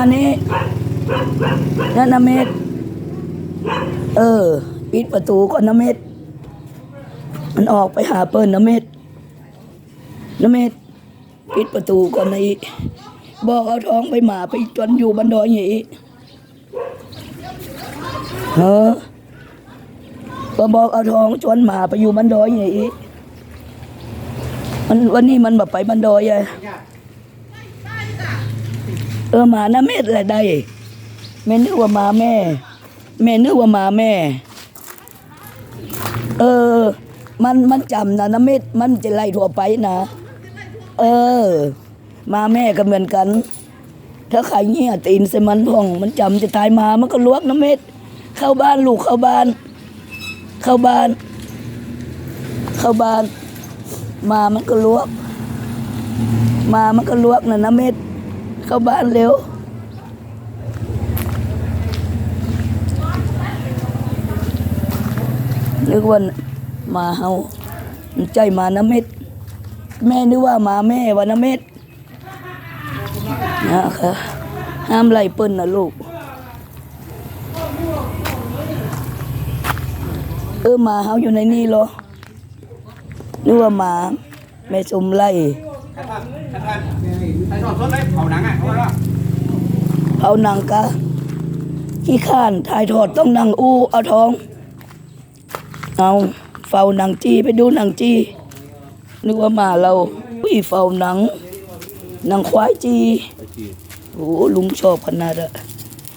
อันนี้นันเม็ดเออ ปิดประตูก่อนนะเม็ดมันออกไปหาเปิ้ลนะเม็ดนะเม็ดปิดประตูก่อนนะอีบอกเอาท้องไปหมาไปจนอยู่บันดอยอย่างนี้เออก็บอกเอาท้องชวนหมาไปอยู่บันดอยอย่างนี้มันวันนี้มันแบบไปบันดอยไง เออหมานะเม็ดอะไรได้แม่นึกว่าหมาแม่ แม่นึกว่าหมาแม่ เออ มันมันจำนะนะเม็ดมันจะไล่ทั่วไปนะ เออมาแม่ก็เหมือนกัน ถ้าใครเงี้ยตีนใส่มันพ่อง มันจำจะตายมามันก็ลวกน้ำเม็ด เข้าบ้านลูกเข้าบ้าน เข้าบ้าน เข้าบ้านมามันก็ลวก มามันก็ลวกนะน้ำเม็ด เข้าบ้านเร็ว นึกว่ามาเฮาใจมาน้ำเม็ด แม่นึกว่ามาแม่วาน้ำเม็ดนะคะห้ามไล่เปิ้นนะลูก เออมาเฮาอยู่ในนี่เหรอนึกว่ามาแม่สมไล่ ไอ้ทอดสดเลยเผาหนังอะเขาว่าเอาหนังกะขี้ข้านถ่ายทอดต้องนั่งอู้เอาท้อง เอาเฝ้าหนังจีไปดูหนังจีนึกว่าหมาเราอุ้ยเฝ้าหนังหนังควายจีโอ้ลุงชอบขนาดอะ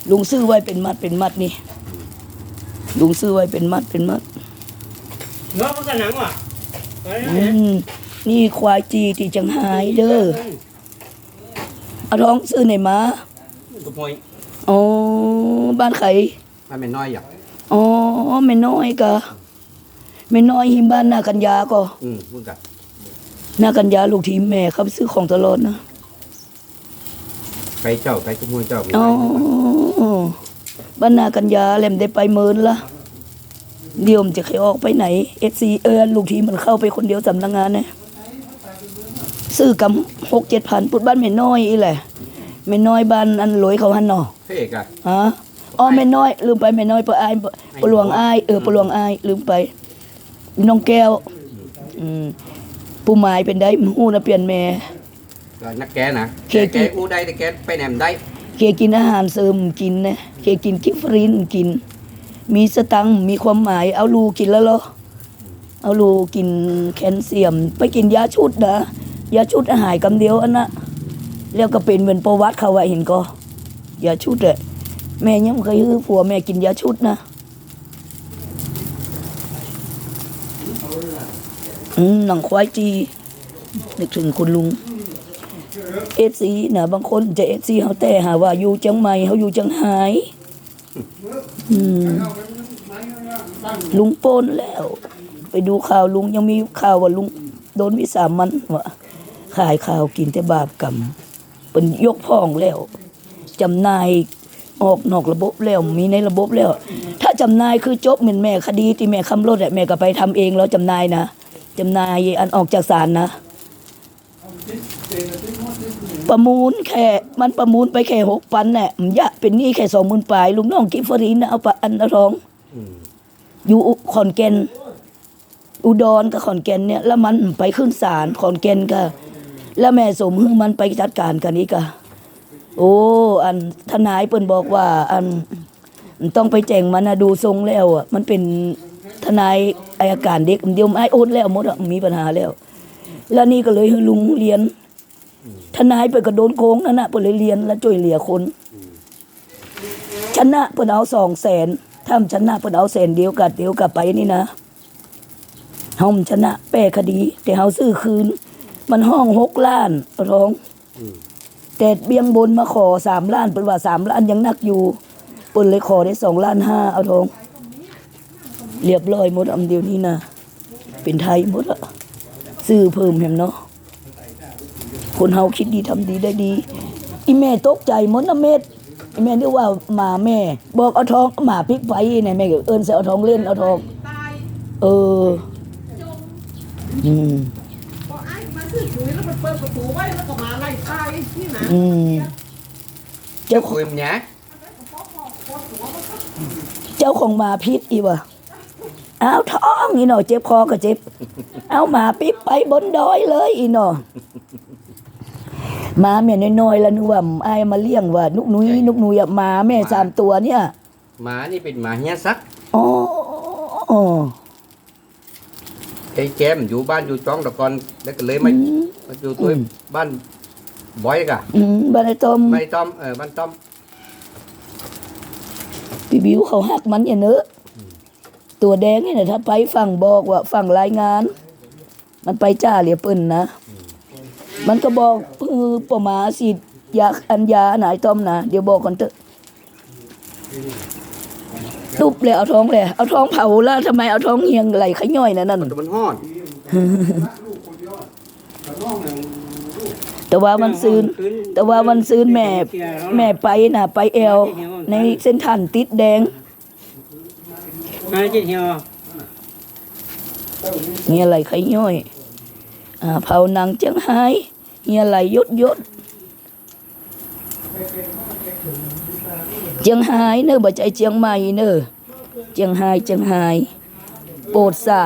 ลุงซื้อไว้เป็นมัดเป็นมัดนี่ลุงซื้อไว้เป็นมัดเป็นมัดเนื้อมันก็หนังว่ะอืมนี่ควายจีที่จังหายเด้อ เอาท้องซื้อไหนมากระพอยอ๋อบ้านไขมันเป็นน้อยอย่างอ๋อแม่น้อยกะแม่น้อยหิมบ้านนากัญญาก็ อืมพูดกันนากัญญาลูกทีมแม่เขาไปซื้อของตลอดนะไปเจ้าไปขโมยเจ้าอ๋อบ้านนากัญญาแหลมได้ไปเมินละเดี๋ยวมันจะใครออกไปไหนเอฟซีเออลูกทีมมันเข้าไปคนเดียวสำนักงานเนี่ยซื้อกำ หกเจ็ดพันปุดบ้านแม่น้อยอีแหละแม่น้อยบ้านอันรวยเขาหันเนาะพระเอกอะฮะอ๋อแม่น้อย ลืมไปแม่น้อยปะอายปะหลวงอายเออปะหลวงอายลืมไปน้องแก้ว อืมผู้หมายเป็นได้หูนะเปลี่ยนแม่ก็นักแกนะเคแกกิแกอู้ได้แต่แกไปแหนมได้เคกินอาหารเสริมกินนะเคกินกิฟรินกิน มีสตังค์มีความหมายเอาลูกินแล้วเหรอเอาลูกินแคลเซียม ไปกินยาชุดนะ ยาชุดอาหายกำเดียวอันนะแล้วก็เป็นเหมือนประวัติเขาไว้เห็นก็ยาชุดอะแม่ยังเคยฮือผัวแม่กินยาชุดนะอืมหนังควายจีนึกถึงคุณลุงเอฟซีนะบางคนจะเอฟซีเขาแต่หาว่าอยู่จังใหม่เขาอยู่จังหายอืมลุงโปนแล้ว ไปดูข่าวลุงยังมีข่าวว่าลุงโดนวิสามันว่า ขายข่าวกินแต่บาปกรรมเป็นยกพ้องแล้วจำนายออกนอกระบบแล้วมีในระบบแล้ว ถ้าจำนายคือจบเหมือนแม่คดีที่แม่คำรถอะแม่ก็ไปทำเองแล้วจำนายนะจำนายอันออกจากศาลนะ ประมูลแค่มันประมูลไปแค่หกพันแหละมันยะเป็นหนี้แค่สองหมื่นปลายลุงน้องกิฟฟรีนนะเอาปะอันเอาทองอยู่ขอนแก่นอุดรกับขอนแก่นเนี่ย แล้วมันไปขึ้นศาลขอนแก่นก็ แล้วแม่สมหึงมันไปจัดการกันอีกอะโอ้ อันทนายเปิ้นบอกว่า อันต้องไปแจ้งมันนะดูทรงแล้วอะมันเป็นทนายอายการเด็กเดียวไอ้โอนแล้วหมดอะมีปัญหาแล้ว แล้วนี่ก็เลยให้ลุงเรียน ทนายไปก็โดนโกงนั่นน่ะเปิ้นเลยเรียนแล้วช่วยเหลือคนชนะเปิ้นเอาสองแสนถ้าชนะเปิ้นเอาแสนเดียวกับเดียวกับไปนี่นะเฮาชนะแป้คดี แต่เฮาซื้อคืน มันห้องหกล้านเอาท้องอืมแต่เบี้ยงบนมาขอสามล้านเปิ้นว่าสามล้านยังนักอยู่เปิ้นเลยขอได้สองล้านห้าเอาท้องเรียบร้อยหมดอำเดียวนี้นะเป็นไทยหมดอะซื้อเพิ่มแฮมเนาะคนเฮาคิดดีทำดีได้ดีอีแม่ตกใจหมดนะเม็ดอีแม่นึกว่าหมาแม่ บอกเอาทองหมาพลิกไฟเนี่ยแม่ก็เอิ้นใส่เอาทองเล่นเอาทอง เออ อืมพอไอ้มาซื้อ ถุยแล้วมันเปิดประตูไว้แล้วก็มาไล่ตายที่ไหนอืมเจ้าคุยมันแหน่เจ้าของหมาพิษอีวะอ้าวท้องอีหนอเจ็บคอก็เจ็บ เอาหมาปิ๊บไปบนดอยเลยอีหนอหมาแม่น้อยๆแล้วนึกว่าไอ้ายมาเลี้ยงว่านุกนุยนุกนุยอะหมาแม่สามตัวเนี่ยหมานี่เป็นหมาเฮียซักอ๋ออ๋อ ไอ้แจมอยู่บ้านอยู่จ้องตะกอนแล้วก็เลยมาอืมมาอยู่ตัวบ้านบอยกะอืมบ้านไอ้ต้มไม่ต้อมเออบ้านต้อมพี่บิวเขาหักมันอย่าเนอะตัวแดงนี่นะถ้าไปฝั่งบอกว่าฝั่งรายงาน มันไปจ้าเหลียปืนนะมันก็บอกเออปมาสิยาอันยาไหนต้อมนะเดี๋ยวบอกก่อนเถอะ ตุบเลยเอาท้องเลยเอาท้องเผาแล้วทำไมเอาท้องเหียงไหลขย่อยนะนั่นมันฮ้อนแต่ว่ามันซืน แต่ว่าวันซืนแม่แม่ไปน่ะ ไปแอลในเส้นทางติดแดงมาจิตเหี่ยวเฮียไหลไข่ย่อยอ่าเผาหนังเจียงไฮ้เฮียไหลยดยด ជាងហាយនៅបើចៃជាងម៉ៃនៅជាងហាយជាងហាយពោតសា